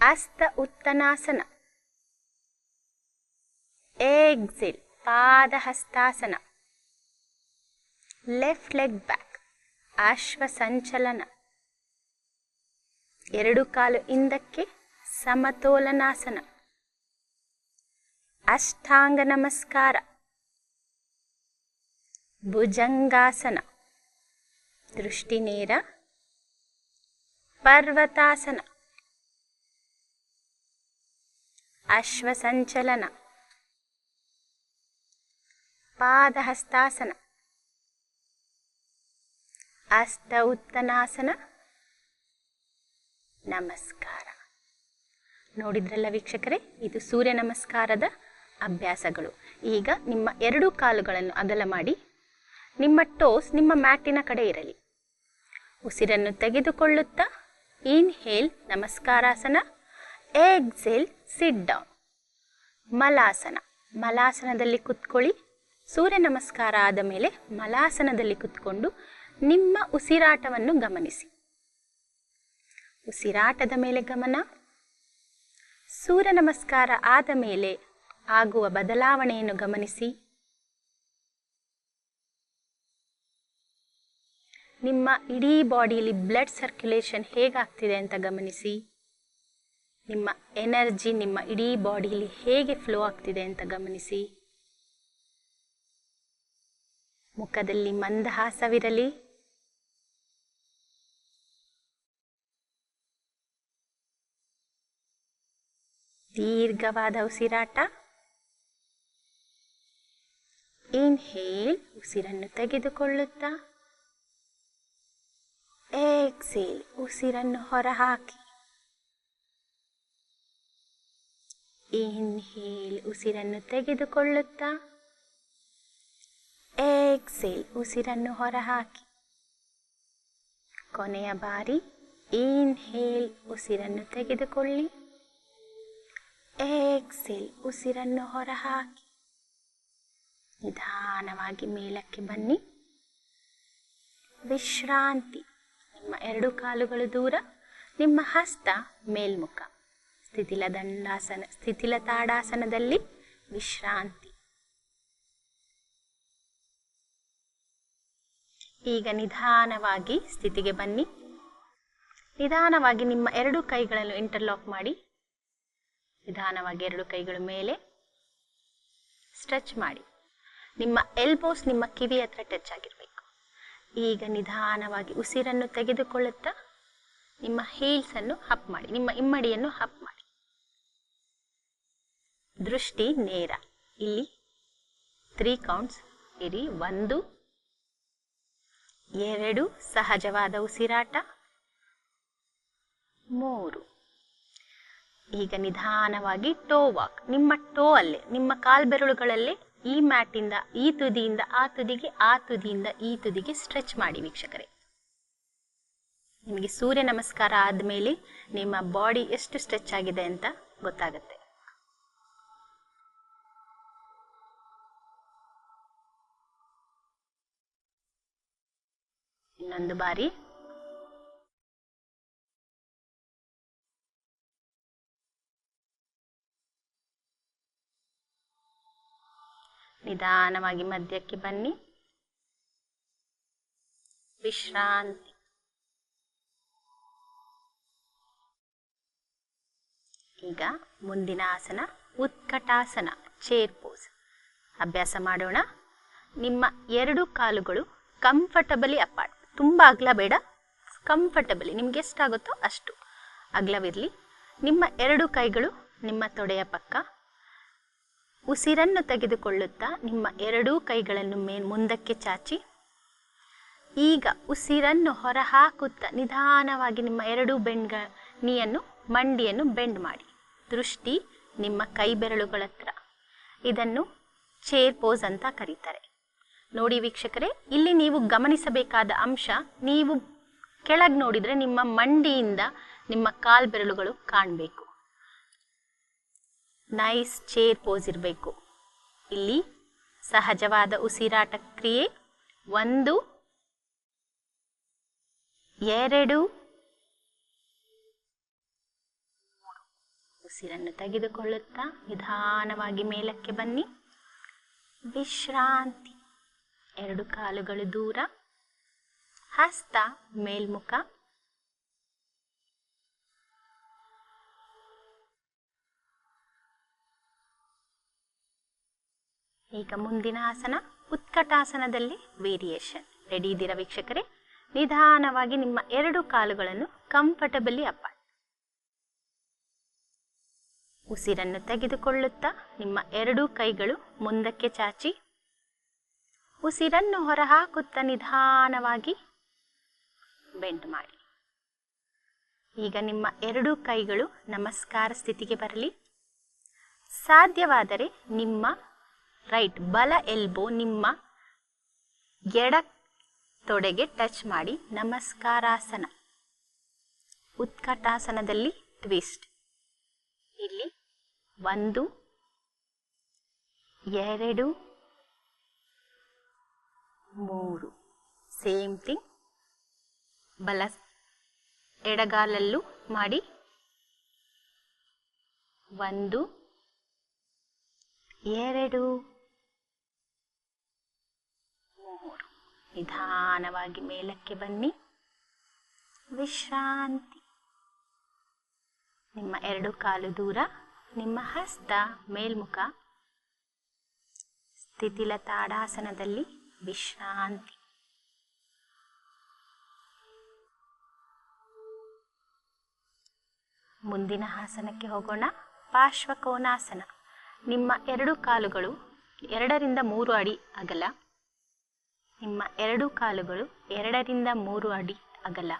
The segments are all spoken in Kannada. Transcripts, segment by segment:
ಹಸ್ತ ಉತ್ತನಾಸನ. ಎಕ್ಸಿಲ್ ಪಾದ ಹಸ್ತಾಸನ ಲೆಫ್ಟ್ ಲೆಗ್ ಬ್ಯಾಕ್ ಅಶ್ವ ಸಂಚಲನ ಎರಡು ಕಾಲು ಹಿಂದಕ್ಕೆ ಸಮತೋಲನಾಸನ. ಅಷ್ಟಾಂಗ ನಮಸ್ಕಾರ. ಭುಜಂಗಾಸನ. ದೃಷ್ಟಿ ನೇರ ಪರ್ವತಾಸನ. ಅಶ್ವ ಸಂಚಲನ ಪಾದಹಸ್ತಾಸನ. ಅಸ್ತ ಉತ್ತನಾಸನ ನಮಸ್ಕಾರ. ನೋಡಿದ್ರಲ್ಲ ವೀಕ್ಷಕರೇ, ಇದು ಸೂರ್ಯ ನಮಸ್ಕಾರದ ಅಭ್ಯಾಸಗಳು. ಈಗ ನಿಮ್ಮ ಎರಡೂ ಕಾಲುಗಳನ್ನು ಅಗಲ ಮಾಡಿ, ನಿಮ್ಮ ಟೋಸ್ ನಿಮ್ಮ ಮ್ಯಾಟಿನ ಕಡೆ ಇರಲಿ. ಉಸಿರನ್ನು ತೆಗೆದುಕೊಳ್ಳುತ್ತಾ, inhale Namaskarasana. Exhale sit down Malasana. ಮಲಾಸನದಲ್ಲಿ ಕುತ್ಕೊಳ್ಳಿ. ಸೂರ್ಯ ನಮಸ್ಕಾರ ಆದ ಮೇಲೆ ಮಲಾಸನದಲ್ಲಿ ಕುತ್ಕೊಂಡು ನಿಮ್ಮ ಉಸಿರಾಟವನ್ನು ಗಮನಿಸಿ. ಉಸಿರಾಟದ ಮೇಲೆ ಗಮನ. ಸೂರ್ಯ ನಮಸ್ಕಾರ ಆದ ಮೇಲೆ ಆಗುವ ಬದಲಾವಣೆಯನ್ನು ಗಮನಿಸಿ. ನಿಮ್ಮ ಇಡೀ ಬಾಡಿಯಲ್ಲಿ ಬ್ಲಡ್ ಸರ್ಕ್ಯುಲೇಷನ್ ಹೇಗಾಗ್ತಿದೆ ಅಂತ ಗಮನಿಸಿ. ನಿಮ್ಮ ಎನರ್ಜಿ ನಿಮ್ಮ ಇಡೀ ಬಾಡಿಯಲ್ಲಿ ಹೇಗೆ ಫ್ಲೋ ಆಗ್ತಿದೆ ಅಂತ ಗಮನಿಸಿ. ಮುಖದಲ್ಲಿ ಮಂದಹಾಸವಿರಲಿ. ದೀರ್ಘವಾದ ಉಸಿರಾಟ. ಇನ್ಹೇಲ್ ಉಸಿರನ್ನು ತೆಗೆದುಕೊಳ್ಳುತ್ತಾ. ಎಕ್ಸೇಲ್ ಉಸಿರನ್ನು ಹೊರಹಾಕಿ. ಇನ್ಹೇಲ್ ಉಸಿರನ್ನು ತೆಗೆದುಕೊಳ್ಳುತ್ತಾ. ಎಕ್ಸೇಲ್ ಉಸಿರನ್ನು ಹೊರಹಾಕಿ. ಕೊನೆಯ ಬಾರಿ. ಇನ್ಹೇಲ್ ಉಸಿರನ್ನು ತೆಗೆದುಕೊಳ್ಳಿ. ಎಕ್ಸೇಲ್ ಉಸಿರನ್ನು ಹೊರಹಾಕಿ. ನಿಧಾನವಾಗಿ ಮೇಲಕ್ಕೆ ಬನ್ನಿ. ವಿಶ್ರಾಂತಿ. ನಿಮ್ಮ ಎರಡು ಕಾಲುಗಳು ದೂರ, ನಿಮ್ಮ ಹಸ್ತ ಮೇಲ್ಮುಖ. ಸ್ಥಿತಿಲ ದಂಡಾಸನ, ಸ್ಥಿತಿಲ ತಾಡಾಸನದಲ್ಲಿ ವಿಶ್ರಾಂತಿ. ಈಗ ನಿಧಾನವಾಗಿ ಸ್ಥಿತಿಗೆ ಬನ್ನಿ. ನಿಧಾನವಾಗಿ ನಿಮ್ಮ ಎರಡು ಕೈಗಳನ್ನು ಇಂಟರ್ಲಾಕ್ ಮಾಡಿ. ನಿಧಾನವಾಗಿ ಎರಡು ಕೈಗಳು ಮೇಲೆ ಸ್ಟ್ರೆಚ್ ಮಾಡಿ. ನಿಮ್ಮ ಎಲ್ಬೋಸ್ ನಿಮ್ಮ ಕಿವಿ ಹತ್ರ ಟಚ್ ಆಗಿರಬೇಕು. ಈಗ ನಿಧಾನವಾಗಿ ಉಸಿರನ್ನು ತೆಗೆದುಕೊಳ್ಳುತ್ತಾ ನಿಮ್ಮ ಹೀಲ್ಸ್ ಅನ್ನು ಹಪ್ ಮಾಡಿ. ನಿಮ್ಮ ಇಮ್ಮಡಿಯನ್ನು ಹಪ್ ಮಾಡಿ. ದೃಷ್ಟಿ ನೇರ. ಇಲ್ಲಿ ತ್ರೀ ಕೌಂಟ್ಸ್ ಇರಿ, ಒಂದು. ಎರಡು, ಸಹಜವಾದ ಉಸಿರಾಟ. ಮೂರು. ಈಗ ನಿಧಾನವಾಗಿ ಟೋ ವಾಕ್ ನಿಮ್ಮ ಟೋ ಅಲ್ಲೇ, ನಿಮ್ಮ ಕಾಲ್ಬೆರಳುಗಳಲ್ಲೇ ಈ ಮ್ಯಾಟಿಂದ ಈ ತುದಿಯಿಂದ, ಆ ತುದಿಗೆ, ಆ ತುದಿಯಿಂದ, ಈ ತುದಿಗೆ ಸ್ಟ್ರೆಚ್ ಮಾಡಿ ವೀಕ್ಷಕರೇ. ನಿಮಗೆ ಸೂರ್ಯ ನಮಸ್ಕಾರ ಆದಮೇಲೆ ನಿಮ್ಮ ಬಾಡಿ ಎಷ್ಟು ಸ್ಟ್ರೆಚ್ ಆಗಿದೆ ಅಂತ ಗೊತ್ತಾಗುತ್ತೆ. ಇನ್ನೊಂದು ಬಾರಿ. ನಿಧಾನವಾಗಿ ಮಧ್ಯಕ್ಕೆ ಬನ್ನಿ. ವಿಶ್ರಾಂತಿ. ಈಗ ಮುಂದಿನ ಆಸನ ಉತ್ಕಟಾಸನ ಚೇರ್ ಪೋಸ್ ಅಭ್ಯಾಸ ಮಾಡೋಣ. ನಿಮ್ಮ ಎರಡು ಕಾಲುಗಳು ಕಂಫರ್ಟಬಲಿ ಅಪಾರ್ಟ್ ತುಂಬ ಅಗಲ ಬೇಡ. ಕಂಫರ್ಟಬಲಿ ನಿಮ್ಗೆ ಎಷ್ಟಾಗುತ್ತೋ ಅಷ್ಟು ಅಗಲವಿರಲಿ. ನಿಮ್ಮ ಎರಡು ಕೈಗಳು ನಿಮ್ಮ ತೊಡೆಯ ಪಕ್ಕ. ಉಸಿರನ್ನು ತೆಗೆದುಕೊಳ್ಳುತ್ತಾ ನಿಮ್ಮ ಎರಡೂ ಕೈಗಳನ್ನು ಮೇ, ಮುಂದಕ್ಕೆ ಚಾಚಿ. ಈಗ ಉಸಿರನ್ನು ಹೊರಹಾಕುತ್ತಾ ನಿಧಾನವಾಗಿ ನಿಮ್ಮ ಎರಡೂ ಬೆಂಡ್ಗ ನೀಯನ್ನು, ಮಂಡಿಯನ್ನು ಬೆಂಡ್ ಮಾಡಿ. ದೃಷ್ಟಿ ನಿಮ್ಮ ಕೈ ಬೆರಳುಗಳತ್ರ ಇದನ್ನು ಚೇರ್ ಪೋಸ್ ಅಂತ ಕರೀತಾರೆ. ನೋಡಿ ವೀಕ್ಷಕರೇ, ಇಲ್ಲಿ ನೀವು ಗಮನಿಸಬೇಕಾದ ಅಂಶ, ನೀವು ಕೆಳಗೆ ನೋಡಿದರೆ ನಿಮ್ಮ ಮಂಡಿಯಿಂದ ನಿಮ್ಮ ಕಾಲ್ ಬೆರಳುಗಳು ಕಾಣಬೇಕು. ನೈಸ್ ಚೇರ್ ಪೋಸ್ ಇರಬೇಕು. ಇಲ್ಲಿ ಸಹಜವಾದ ಉಸಿರಾಟ ಕ್ರಿಯೆ. ಒಂದು, ಎರಡು ಉಸಿರನ್ನು ತೆಗೆದುಕೊಳ್ಳುತ್ತಾ ನಿಧಾನವಾಗಿ ಮೇಲಕ್ಕೆ ಬನ್ನಿ. ವಿಶ್ರಾಂತಿ. ಎರಡು ಕಾಲುಗಳು ದೂರ. ಹಸ್ತ, ಮೇಲ್ಮುಖ. ಈಗ ಮುಂದಿನ ಆಸನ, ಉತ್ಕಟಾಸನದಲ್ಲಿ ವೇರಿಯೇಷನ್ ರೆಡಿ ಇದ್ದೀರಾ ವೀಕ್ಷಕರೇ? ನಿಧಾನವಾಗಿ ನಿಮ್ಮ ಎರಡು ಕಾಲುಗಳನ್ನು ಕಂಫರ್ಟಬಲಿ ಅಪ್ಪ ಉಸಿರನ್ನು ತೆಗೆದುಕೊಳ್ಳುತ್ತಾ ನಿಮ್ಮ ಎರಡೂ ಕೈಗಳು ಮುಂದಕ್ಕೆ ಚಾಚಿ ಉಸಿರನ್ನು ಹೊರಹಾಕುತ್ತ ನಿಧಾನವಾಗಿ ಬೆಂಡ್ ಮಾಡಿ. ಈಗ ನಿಮ್ಮ ಎರಡೂ ಕೈಗಳು ನಮಸ್ಕಾರ ಸ್ಥಿತಿಗೆ ಬರಲಿ. ಸಾಧ್ಯವಾದರೆ ನಿಮ್ಮ ರೈಟ್ ಬಲ ಎಲ್ಬೋ ನಿಮ್ಮ ಎಡ ತೊಡೆಗೆ ಟಚ್ ಮಾಡಿ ನಮಸ್ಕಾರಾಸನ. ಉತ್ಕಟಾಸನದಲ್ಲಿ ಟ್ವಿಸ್ಟ್. ಇಲ್ಲಿ ಒಂದು, ಎರಡು ಮೂರು. ಸೇಮ್ ಥಿಂಗ್ ಬಲ, ಎಡಗಾಲಲ್ಲೂ ಮಾಡಿ. ಒಂದು. ಎರಡು. ಮೂರು. ನಿಧಾನವಾಗಿ ಮೇಲಕ್ಕೆ ಬನ್ನಿ. ವಿಶ್ರಾಂತಿ. ನಿಮ್ಮ ಎರಡು ಕಾಲು ದೂರ, ನಿಮ್ಮ ಹಸ್ತ ಮೇಲ್ಮುಖ. ಸ್ಥಿತಿಲ ತಾಡಾಸನದಲ್ಲಿ ವಿಶ್ರಾಂತಿ ಮುಂದಿನ ಆಸನಕ್ಕೆ ಹೋಗೋಣ. ಪಾರ್ಶ್ವಕೋನಾಸನ. ನಿಮ್ಮ ಎರಡು ಕಾಲುಗಳು ಎರಡರಿಂದ ಮೂರು ಅಡಿ ಅಗಲ. ನಿಮ್ಮ ಎರಡು ಕಾಲುಗಳು ಎರಡರಿಂದ ಮೂರು ಅಡಿ ಅಗಲ.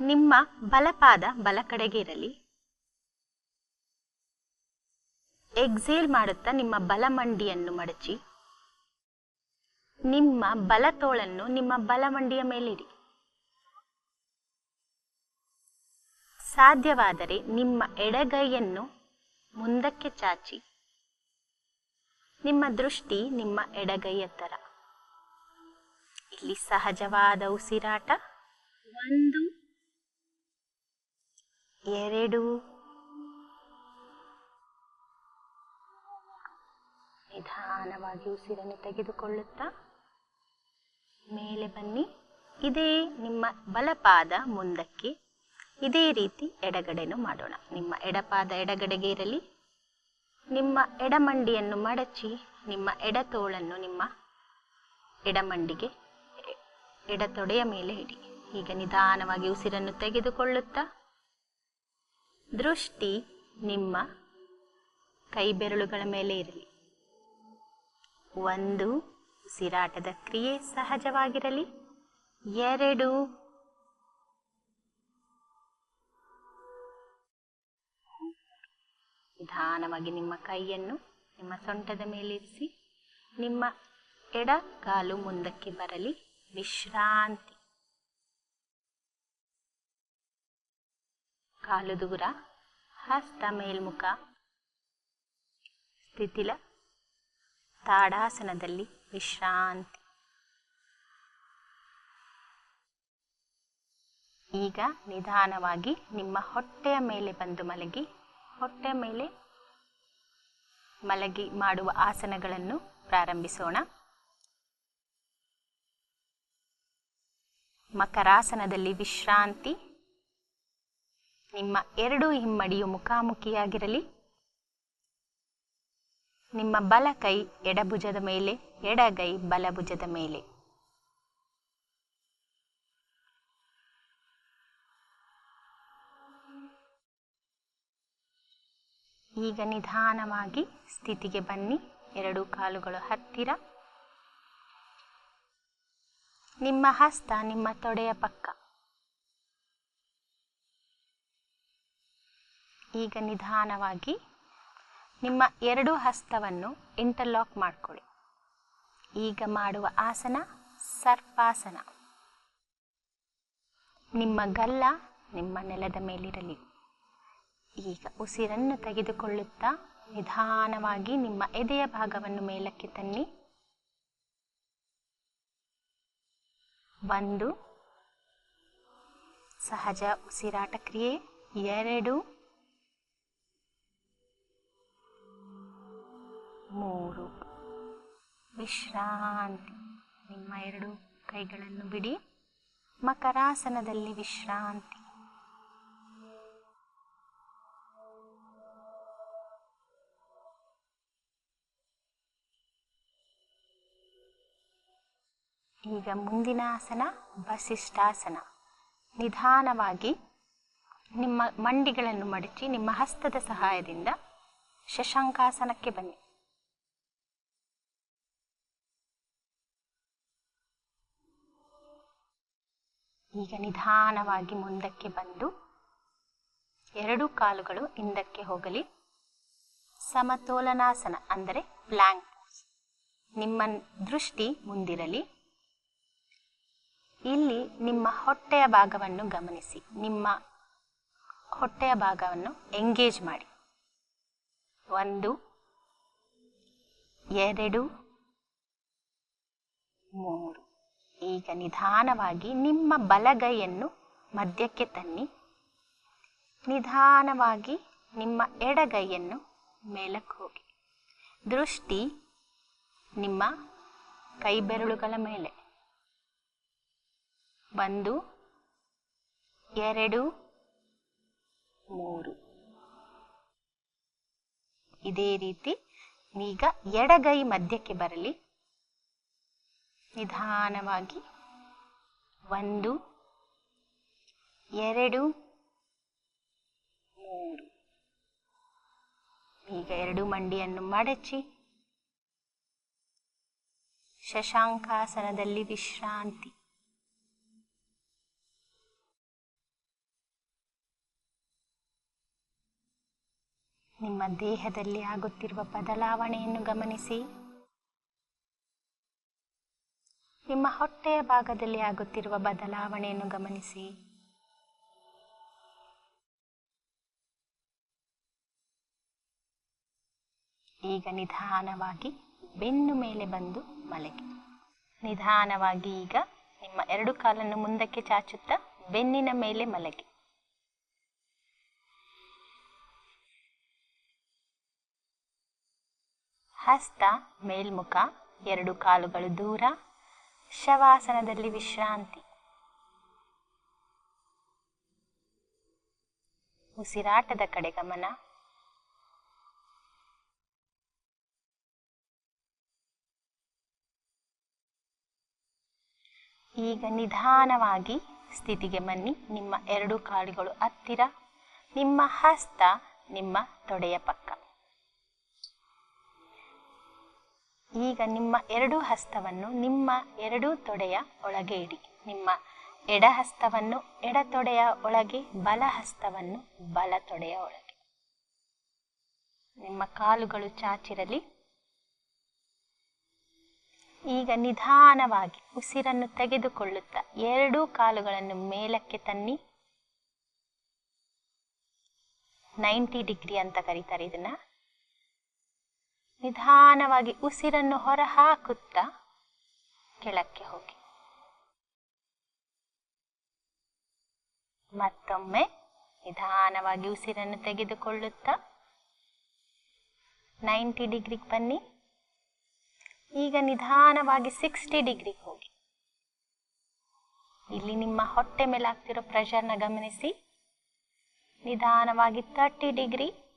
ನಿಮ್ಮ ಬಲಪಾದ ಬಲ ಕಡೆಗೆ ಇರಲಿ. ಎಕ್ಸೇಲ್ ಮಾಡುತ್ತಾ ನಿಮ್ಮ ಬಲಮಂಡಿಯನ್ನು ಮಡಚಿ. ನಿಮ್ಮ ಬಲ ತೋಳನ್ನು ನಿಮ್ಮ ಬಲಮಂಡಿಯ ಮೇಲಿಡಿ. ಸಾಧ್ಯವಾದರೆ ನಿಮ್ಮ ಎಡಗೈಯನ್ನು ಮುಂದಕ್ಕೆ ಚಾಚಿ. ನಿಮ್ಮ ದೃಷ್ಟಿ ನಿಮ್ಮ ಎಡಗೈಯ ತರ. ಇಲ್ಲಿ ಸಹಜವಾದ ಉಸಿರಾಟ. ಒಂದು, ಎರಡು, ನಿಧಾನವಾಗಿ ಉಸಿರನ್ನು ತೆಗೆದುಕೊಳ್ಳುತ್ತಾ. ಮೇಲೆ ಬನ್ನಿ. ಇದೇ ನಿಮ್ಮ ಬಲಪಾದ ಮುಂದಕ್ಕೆ ಇದೇ ರೀತಿ ಎಡಗಡೆನೂ ಮಾಡೋಣ. ನಿಮ್ಮ ಎಡಪಾದ ಎಡಗಡೆಗೆ ಇರಲಿ. ನಿಮ್ಮ ಎಡಮಂಡಿಯನ್ನು ಮಡಚಿ, ನಿಮ್ಮ ಎಡತೋಳನ್ನು ನಿಮ್ಮ ಎಡಮಂಡಿಗೆ, ಎಡತೊಡೆಯ ಮೇಲೆ ಇಡಿ. ಈಗ ನಿಧಾನವಾಗಿ ಉಸಿರನ್ನು ತೆಗೆದುಕೊಳ್ಳುತ್ತಾ. ದೃಷ್ಟಿ ನಿಮ್ಮ ಕೈ ಬೆರಳುಗಳ ಮೇಲೆ ಇರಲಿ. ಒಂದು ಉಸಿರಾಟದ ಕ್ರಿಯೆ ಸಹಜವಾಗಿರಲಿ. ಎರಡು. ನಿಧಾನವಾಗಿ ನಿಮ್ಮ ಕೈಯನ್ನು ನಿಮ್ಮ ಸೊಂಟದ ಮೇಲಿರಿಸಿ ನಿಮ್ಮ ಎಡ ಕಾಲು ಮುಂದಕ್ಕೆ ಬರಲಿ. ವಿಶ್ರಾಂತಿ. ಕಾಲು ದೂರ, ಹಸ್ತ ಮೇಲ್ಮುಖ, ಸ್ಥಿತಿಲ, ತಾಡಾಸನದಲ್ಲಿ. ವಿಶ್ರಾಂತಿ. ಈಗ ನಿಧಾನವಾಗಿ ನಿಮ್ಮ ಹೊಟ್ಟೆಯ ಮೇಲೆ ಬಂದು ಮಲಗಿ ಹೊಟ್ಟೆಯ ಮೇಲೆ ಮಲಗಿ ಮಾಡುವ ಆಸನಗಳನ್ನು ಪ್ರಾರಂಭಿಸೋಣ. ಮಕರಾಸನದಲ್ಲಿ ವಿಶ್ರಾಂತಿ. ನಿಮ್ಮ ಎರಡು ಹಿಮ್ಮಡಿಯು ಮುಖಾಮುಖಿಯಾಗಿರಲಿ ನಿಮ್ಮ ಬಲ ಕೈ ಎಡಭುಜದ ಮೇಲೆ, ಎಡಗೈ ಬಲಭುಜದ ಮೇಲೆ. ಈಗ ನಿಧಾನವಾಗಿ ಸ್ಥಿತಿಗೆ ಬನ್ನಿ. ಎರಡು ಕಾಲುಗಳು ಹತ್ತಿರ. ನಿಮ್ಮ ಹಸ್ತ, ನಿಮ್ಮ ತೊಡೆಯ ಪಕ್ಕ. ಈಗ ನಿಧಾನವಾಗಿ ನಿಮ್ಮ ಎರಡು ಹಸ್ತವನ್ನು ಇಂಟರ್ಲಾಕ್ ಮಾಡಿಕೊಳ್ಳಿ. ಈಗ ಮಾಡುವ ಆಸನ, ಸರ್ಪಾಸನ. ನಿಮ್ಮ ಗಲ್ಲ ನಿಮ್ಮ ನೆಲದ ಮೇಲಿರಲಿ. ಈಗ ಉಸಿರನ್ನು ತೆಗೆದುಕೊಳ್ಳುತ್ತಾ ನಿಧಾನವಾಗಿ ನಿಮ್ಮ ಎದೆಯ ಭಾಗವನ್ನು ಮೇಲಕ್ಕೆ ತನ್ನಿ. ಒಂದು, ಸಹಜ ಉಸಿರಾಟ ಕ್ರಿಯೆ. ಎರಡು ಮೂರು. ವಿಶ್ರಾಂತಿ. ನಿಮ್ಮ ಎರಡು ಕೈಗಳನ್ನು ಬಿಡಿ. ಮಕರಾಸನದಲ್ಲಿ ವಿಶ್ರಾಂತಿ. ಈಗ ಮುಂದಿನ ಆಸನ ವಸಿಷ್ಠಾಸನ. ನಿಧಾನವಾಗಿ ನಿಮ್ಮ ಮಂಡಿಗಳನ್ನು ಮಡಚಿ ನಿಮ್ಮ ಹಸ್ತದ ಸಹಾಯದಿಂದ ಶಶಾಂಕಾಸನಕ್ಕೆ ಬನ್ನಿ. ಈಗ ನಿಧಾನವಾಗಿ ಮುಂದಕ್ಕೆ ಬಂದು ಎರಡು ಕಾಲುಗಳು ಹಿಂದಕ್ಕೆ ಹೋಗಲಿ. ಸಮತೋಲನಾಸನ ಅಂದರೆ ಪ್ಲ್ಯಾಂಕ್ ನಿಮ್ಮ ದೃಷ್ಟಿ ಮುಂದಿರಲಿ. ಇಲ್ಲಿ ನಿಮ್ಮ ಹೊಟ್ಟೆಯ ಭಾಗವನ್ನು ಗಮನಿಸಿ. ನಿಮ್ಮ ಹೊಟ್ಟೆಯ ಭಾಗವನ್ನು ಎಂಗೇಜ್ ಮಾಡಿ. ಒಂದು, ಎರಡು, ಮೂರು. ಈಗ ನಿಧಾನವಾಗಿ ನಿಮ್ಮ ಬಲಗೈಯನ್ನು ಮಧ್ಯಕ್ಕೆ ತನ್ನಿ. ನಿಧಾನವಾಗಿ ನಿಮ್ಮ ಎಡಗೈಯನ್ನು ಮೇಲಕ್ಕೆ ಹೋಗಿ. ದೃಷ್ಟಿ ನಿಮ್ಮ ಕೈ ಬೆರಳುಗಳ ಮೇಲೆ. ಒಂದು, ಎರಡು, ಮೂರು. ಇದೇ ರೀತಿ, ಈಗ ಎಡಗೈ ಮಧ್ಯಕ್ಕೆ ಬರಲಿ. ನಿಧಾನವಾಗಿ ಒಂದು, ಎರಡು, ಮೂರು. ಈಗ ಎರಡು ಮಂಡಿಯನ್ನು ಮಡಚಿ. ಶಶಾಂಕಾಸನದಲ್ಲಿ ವಿಶ್ರಾಂತಿ. ನಿಮ್ಮ ದೇಹದಲ್ಲಿ ಆಗುತ್ತಿರುವ ಬದಲಾವಣೆಯನ್ನು ಗಮನಿಸಿ. ನಿಮ್ಮ ಹೊಟ್ಟೆಯ ಭಾಗದಲ್ಲಿ ಆಗುತ್ತಿರುವ ಬದಲಾವಣೆಯನ್ನು ಗಮನಿಸಿ. ಈಗ ನಿಧಾನವಾಗಿ ಬೆನ್ನು ಮೇಲೆ ಬಂದು ಮಲಗಿ. ನಿಧಾನವಾಗಿ ಈಗ ನಿಮ್ಮ ಎರಡು ಕಾಲನ್ನು ಮುಂದಕ್ಕೆ ಚಾಚುತ್ತಾ ಬೆನ್ನಿನ ಮೇಲೆ ಮಲಗಿ. ಹಸ್ತ, ಮೇಲ್ಮುಖ, ಎರಡು ಕಾಲುಗಳು ದೂರ. ಶವಾಸನದಲ್ಲಿ ವಿಶ್ರಾಂತಿ. ಉಸಿರಾಟದ ಕಡೆ ಗಮನ. ಈಗ ನಿಧಾನವಾಗಿ ಸ್ಥಿತಿಗೆ ಬನ್ನಿ. ನಿಮ್ಮ ಎರಡು ಕಾಲುಗಳು ಹತ್ತಿರ, ನಿಮ್ಮ ಹಸ್ತ ನಿಮ್ಮ ತೊಡೆಯ ಪಕ್ಕ. ಈಗ ನಿಮ್ಮ ಎರಡೂ ಹಸ್ತವನ್ನು ನಿಮ್ಮ ಎರಡೂ ತೊಡೆಯ ಒಳಗೆ ಇಡಿ. ನಿಮ್ಮ ಎಡ ಹಸ್ತವನ್ನು ಎಡ ತೊಡೆಯ ಒಳಗೆ, ಬಲ ಹಸ್ತವನ್ನು ಬಲ ತೊಡೆಯ ಒಳಗೆ. ನಿಮ್ಮ ಕಾಲುಗಳು ಚಾಚಿರಲಿ. ಈಗ ನಿಧಾನವಾಗಿ ಉಸಿರನ್ನು ತೆಗೆದುಕೊಳ್ಳುತ್ತಾ ಎರಡೂ ಕಾಲುಗಳನ್ನು ಮೇಲಕ್ಕೆ ತನ್ನಿ. ನೈಂಟಿ ಡಿಗ್ರಿ ಅಂತ ಕರೀತಾರೆ ಇದನ್ನ. ನಿಧಾನವಾಗಿ ಉಸಿರನ್ನು ಹೊರ ಹಾಕುತ್ತಾ ಕೆಳಕ್ಕೆ ಹೋಗಿ. ಮತ್ತೊಮ್ಮೆ ನಿಧಾನವಾಗಿ ಉಸಿರನ್ನು ತೆಗೆದುಕೊಳ್ಳುತ್ತಾ ನೈಂಟಿ ಡಿಗ್ರಿಗೆ ಬನ್ನಿ. ಈಗ ನಿಧಾನವಾಗಿ ಸಿಕ್ಸ್ಟಿ ಡಿಗ್ರಿಗೆ ಹೋಗಿ. ಇಲ್ಲಿ ನಿಮ್ಮ ಹೊಟ್ಟೆ ಮೇಲೆ ಆಗ್ತಿರೋ ಪ್ರೆಷರ್ನ ಗಮನಿಸಿ. ನಿಧಾನವಾಗಿ ತರ್ಟಿ ಡಿಗ್ರಿ.